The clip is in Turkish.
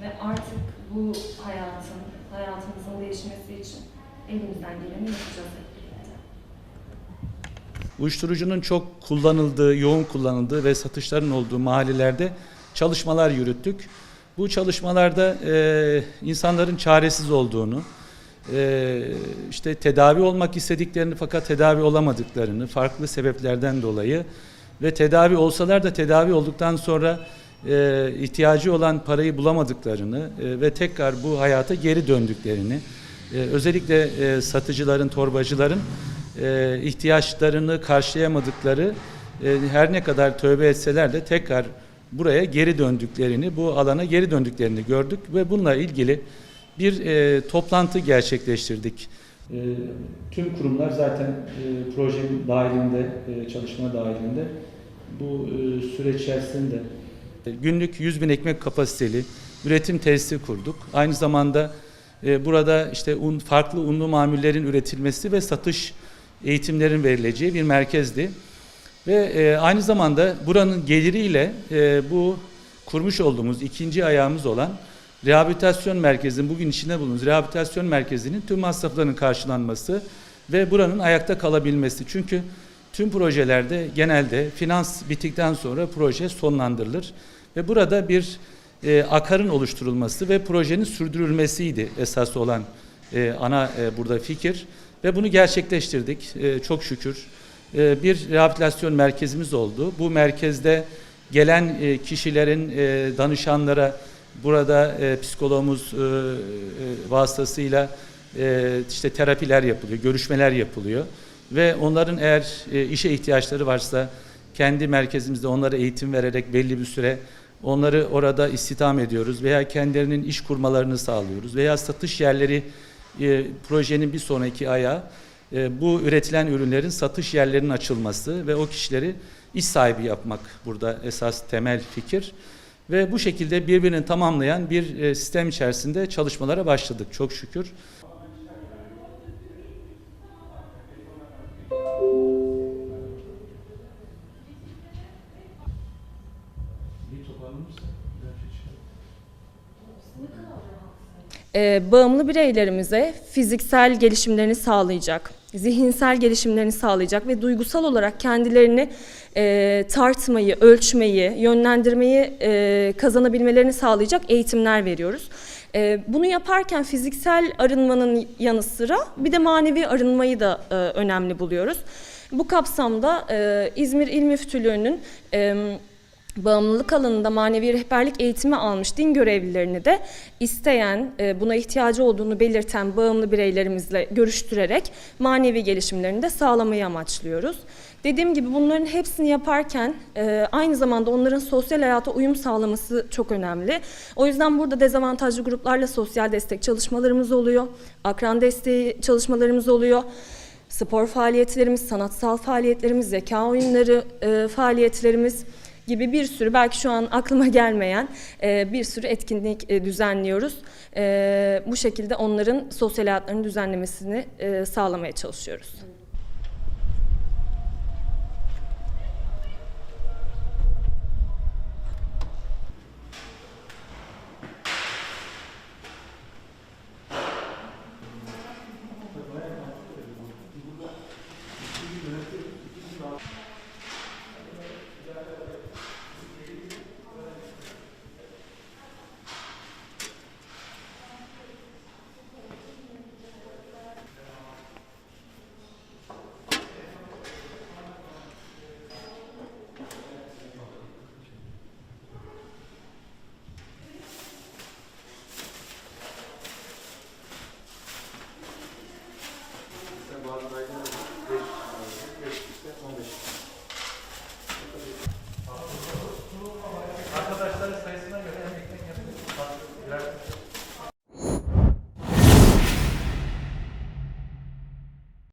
Ve artık bu hayatın, hayatımızın değişmesi için elimizden geleni yapacağız hep. Uyuşturucunun çok kullanıldığı, yoğun kullanıldığı ve satışların olduğu mahallelerde çalışmalar yürüttük. Bu çalışmalarda e, insanların çaresiz olduğunu, e, işte tedavi olmak istediklerini fakat tedavi olamadıklarını farklı sebeplerden dolayı ve tedavi olsalar da tedavi olduktan sonra e, ihtiyacı olan parayı bulamadıklarını e, ve tekrar bu hayata geri döndüklerini, e, özellikle e, satıcıların, torbacıların e, ihtiyaçlarını karşılayamadıkları e, her ne kadar tövbe etseler de tekrar buraya geri döndüklerini, bu alana geri döndüklerini gördük ve bununla ilgili bir e, toplantı gerçekleştirdik. E, tüm kurumlar zaten e, projenin dahilinde, e, çalışma dahilinde. Bu e, süreç içerisinde günlük 100 bin ekmek kapasiteli üretim tesisi kurduk. Aynı zamanda e, burada işte un, farklı unlu mamullerin üretilmesi ve satış eğitimlerin verileceği bir merkezdi. Ve e, aynı zamanda buranın geliriyle e, bu kurmuş olduğumuz ikinci ayağımız olan rehabilitasyon merkezinin bugün içinde bulunduğumuz rehabilitasyon merkezinin tüm masraflarının karşılanması ve buranın ayakta kalabilmesi. Çünkü tüm projelerde genelde finans bittikten sonra proje sonlandırılır ve burada bir e, akarın oluşturulması ve projenin sürdürülmesiydi esas olan e, ana e, burada fikir ve bunu gerçekleştirdik e, çok şükür. E, bir rehabilitasyon merkezimiz oldu. Bu merkezde gelen e, kişilerin e, danışanlara burada e, psikologumuz e, e, vasıtasıyla e, işte terapiler yapılıyor, görüşmeler yapılıyor ve onların eğer e, işe ihtiyaçları varsa kendi merkezimizde onlara eğitim vererek belli bir süre onları orada istihdam ediyoruz veya kendilerinin iş kurmalarını sağlıyoruz veya satış yerleri e, projenin bir sonraki ayağı e, bu üretilen ürünlerin satış yerlerinin açılması ve o kişileri iş sahibi yapmak burada esas temel fikir. Ve bu şekilde birbirini tamamlayan bir e, sistem içerisinde çalışmalara başladık çok şükür. E, bağımlı bireylerimize fiziksel gelişimlerini sağlayacak, zihinsel gelişimlerini sağlayacak ve duygusal olarak kendilerini e, tartmayı, ölçmeyi, yönlendirmeyi e, kazanabilmelerini sağlayacak eğitimler veriyoruz. E, bunu yaparken fiziksel arınmanın yanı sıra bir de manevi arınmayı da e, önemli buluyoruz. Bu kapsamda e, İzmir İl Müftülüğü'nün e, bağımlılık alanında manevi rehberlik eğitimi almış din görevlilerini de isteyen, e, buna ihtiyacı olduğunu belirten bağımlı bireylerimizle görüştürerek manevi gelişimlerini de sağlamayı amaçlıyoruz. Dediğim gibi bunların hepsini yaparken e, aynı zamanda onların sosyal hayata uyum sağlaması çok önemli. O yüzden burada dezavantajlı gruplarla sosyal destek çalışmalarımız oluyor, akran desteği çalışmalarımız oluyor spor faaliyetlerimiz, sanatsal faaliyetlerimiz, zeka oyunları e, faaliyetlerimiz gibi bir sürü belki şu an aklıma gelmeyen e, bir sürü etkinlik e, düzenliyoruz. E, bu şekilde onların sosyal hayatlarını düzenlemesini e, sağlamaya çalışıyoruz.